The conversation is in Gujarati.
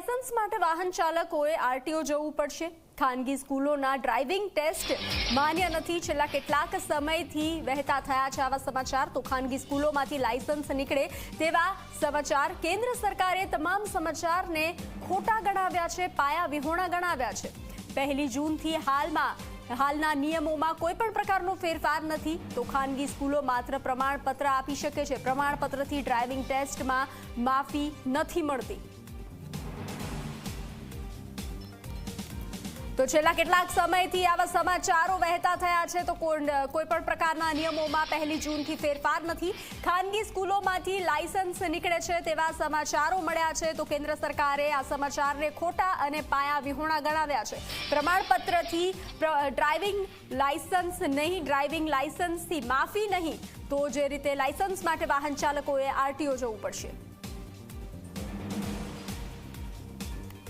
લાયસન્સ માટે વાહન ચાલકોએ આરટીઓ જવું પડશે. ખાનગી સ્કૂલોના ડ્રાઇવિંગ ટેસ્ટ માન્ય નથી. છેલ્લા કેટલાક સમયથી વહેતા થયા છે આવા સમાચાર. તો ખાનગી સ્કૂલોમાંથી લાયસન્સ નીકળે તેવા સમાચાર કેન્દ્ર સરકારે તમામ સમાચારને ખોટા ગણાવ્યા છે, પાયા વિહોણા ગણાવ્યા છે. પહેલી જૂનથી હાલમાં, હાલના નિયમોમાં કોઈ પણ પ્રકારનો ફેરફાર નથી. તો ખાનગી સ્કૂલો માત્ર પ્રમાણપત્ર આપી શકે છે. પ્રમાણપત્રથી ડ્રાઇવિંગ ટેસ્ટમાં માફી નથી મળતી. તો છેલ્લા કેટલાક સમયથી આવા સમાચારો વહેતા થયા છે. તો કોઈ પણ પ્રકારના નિયમોમાં પહેલી જૂનથી ફેરફાર નથી. ખાનગી સ્કૂલોમાંથી લાયસન્સ નીકળે છે તેવા સમાચારો મળ્યા છે. તો કેન્દ્ર સરકારે આ સમાચારને ખોટા અને પાયા વિહોણા ગણાવ્યા છે. પ્રમાણપત્રથી ડ્રાઇવિંગ લાયસન્સ નહીં, ડ્રાઇવિંગ લાયસન્સથી માફી નહીં. તો જે રીતે લાયસન્સ માટે વાહન ચાલકોએ આરટીઓ જવું પડશે.